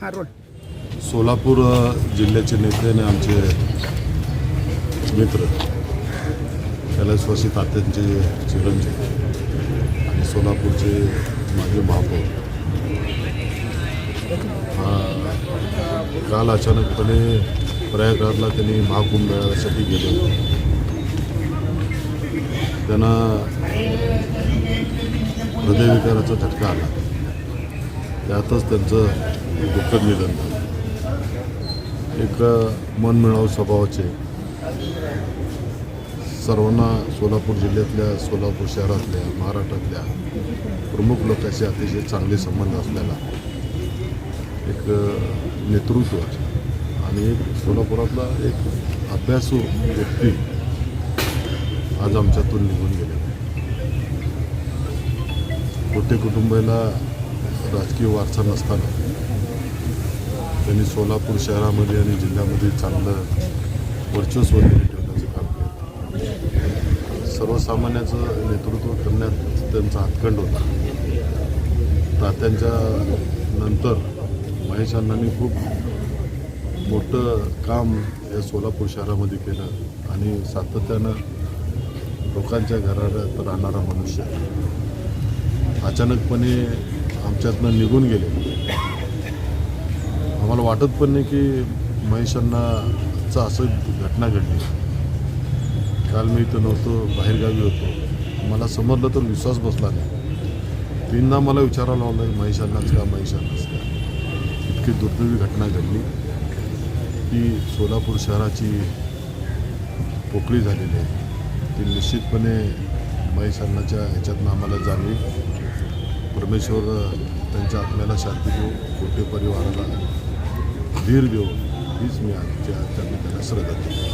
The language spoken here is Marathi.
हा रोड सोलापूर जिल्ह्याचे नेते आणि आमचे मित्र कैलासवासी तात्यांचे चिरंजीव आणि सोलापूरचे माजी महापौर हा, काल अचानकपणे प्रयागराजला त्यांनी महाकुंभ गेले. होते त्यांना हृदयविकाराचा झटका आला. त्यातच त्यांचं दुःखद निधन एक मनमिळाव स्वभावाचे. सर्वांना सोलापूर जिल्ह्यातल्या सोलापूर शहरातल्या महाराष्ट्रातल्या प्रमुख लोकांशी अतिशय चांगले संबंध असलेला एक नेतृत्व आणि एक सोलापुरातला एक अभ्यासू व्यक्ती आज आमच्यातून निघून गेले. कोटे कुटुंबाला राजकीय वारसा नसताना त्यांनी सोलापूर शहरामध्ये आणि जिल्ह्यामध्ये चांगलं वर्चस्व ठेवण्याचं काम केलं. सर्वसामान्याचं नेतृत्व करण्यात त्यांचा हातखंड होता. तात्यांच्या नंतर महेश अण्णांनी खूप मोठं काम या सोलापूर शहरामध्ये केलं आणि सातत्यानं लोकांच्या घरात राहणारा मनुष्य अचानकपणे आमच्यातनं निघून गेले. आम्हाला वाटत पण नाही की महेशांनाचं असं घटना घडली. काल मी इथं नव्हतो बाहेरगावी होतो. मला समजलं तर विश्वास बसला नाही. तीनदा मला विचारायला लावलं महेशांनाच का महेशांनाच का? इतकी दुर्दैवी घटना घडली. की सोलापूर शहराची पोकळी झालेली आहे. ती निश्चितपणे महेशांनाच्या ह्याच्यातनं आम्हाला जाणवी परमेश्वर त्यांच्या आत्म्याला शांती देऊ कोटे परिवाराला धीर घेऊन हीच मी आजच्या त्यांना त्यांना श्रद्धा केली.